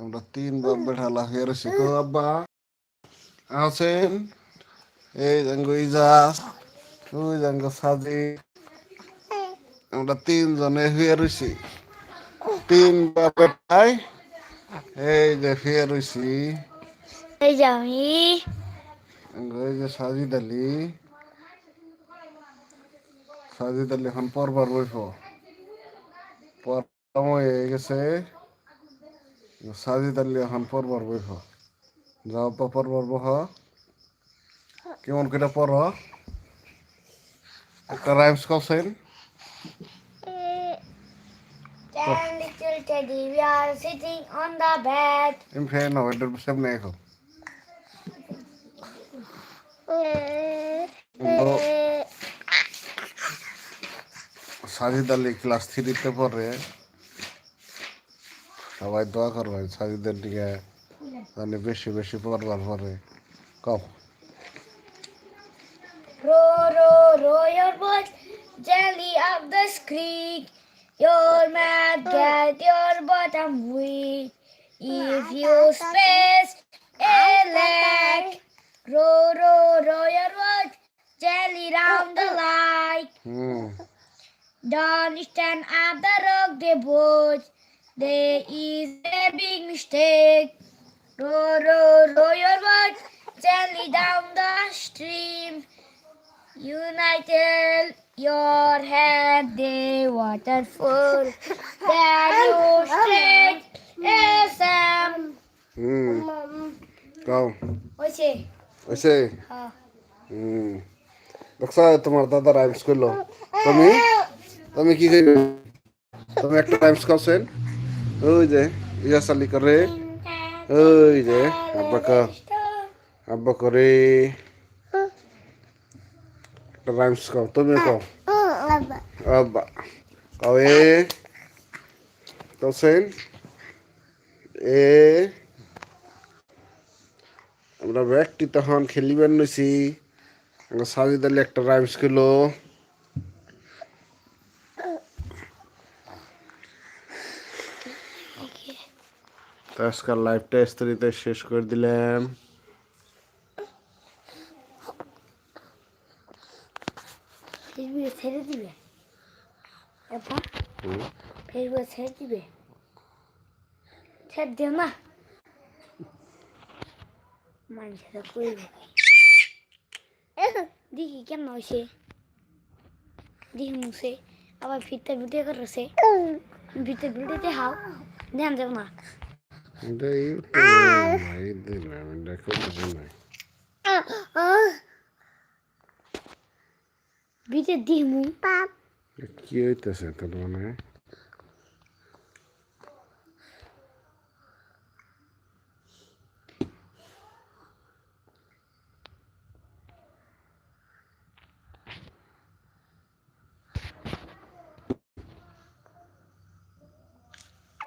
আমরা তিন বাপ বেঠা লাফিয়ে রয়েছি। কো আব্বা? আছেন এই জাঙ্গো ইজাজ ওই জাঙ্গো সাজি আমরা তিনজনে শুয়ে রয়েছি। তিন বাপ বেটাই। এই যে শুয়ে রয়েছি। এই যে আমি। এই যে সাজিদ আলী। সাজিদ আলী এখন পরবার বইব। পর সময় হয়ে গেছে। সাজিদ আলী এখন পরবার বইব যাও তো পরবার বহ কেমন করে পড় একটা রাইমস করছেন Ten little teddy bears sitting on the bed. এম ফেন না এটার সামনে এখন সাজিদ আলী ক্লাস থ্রিতে পড়ে সবাই দোয়া করবেন সাজিদের দিকে মানে বেশি বেশি পড়বার পরে কম Row, row, row your boat gently up the creek. Your mad get your bottom weak. If you space a leg, row, row, row your boat gently round the light. Hmm Don't stand at the rock the boat. There is a big mistake. Row, row, row your boat gently down the stream. United your head, the waterfall. Then you straight as Sam. Hmm com What's it? ওইসে Uh, হুম দেখছো তোমার দাদা rhymes করলো তুমি তুমি কি করবে তুমি একটা রাইমস করছেন ওই যে ইয়া সালি করে ওই যে আব্বা কা আব্বা করে রাইমস কও তুমি কও আব্বা কও এ করছেন এ আমরা ব্যক্তি তখন খেলিবার নইছি সাজিদ আলী একটা রাইমস খেলো তো আজকাল লাইভটা স্তরিতে শেষ করে দিলাম। ফেসবুকে ছেড়ে দিবে? ফেসবুকে ছেড়ে দিবে? ছেড়ে দিও না। মানুষেরা করবে দেখি কেমন হয়েছে দেখি মুছে। আবার ফিরতে ভিডিও করেছে ফিরতে ভিডিওতে হাও। ধ্যান দেব না। এটা ইউটিউবে দিলাম এটা করতেছি না ভিডিও দিমু কি হইতেছে তোর মানে